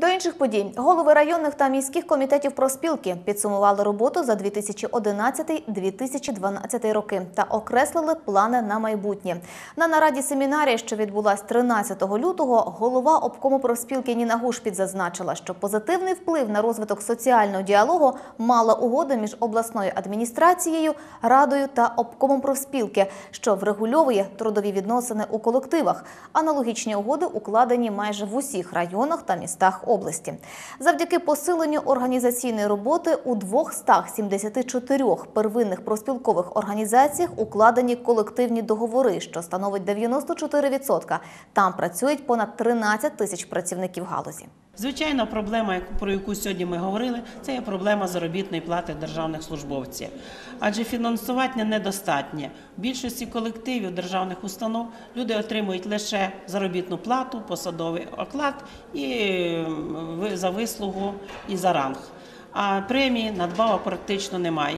До інших подій голови районних та міських комітетів профспілки підсумували роботу за 2011-2012 роки та окреслили плани на майбутнє. На нараді семінарії, що відбулась 13 лютого, голова обкому профспілки Ніна Гушпіт зазначила, що позитивний вплив на розвиток соціального діалогу мала угода між обласною адміністрацією, радою та обкомом профспілки, що врегульовує трудові відносини у колективах. Аналогічні угоди укладені майже в усіх районах та містах області. Завдяки посиленню організаційної роботи у 274 первинних профспілкових організаціях укладені колективні договори, що становить 94%. Там працюють понад 13 тисяч працівників галузі. Звичайно, проблема, про яку сьогодні ми говорили, це є проблема заробітної плати державних службовців. Адже фінансування недостатнє. В більшості колективів державних установ люди отримують лише заробітну плату, посадовий оклад і за вислугу і за ранг. А премії надбавок практично немає.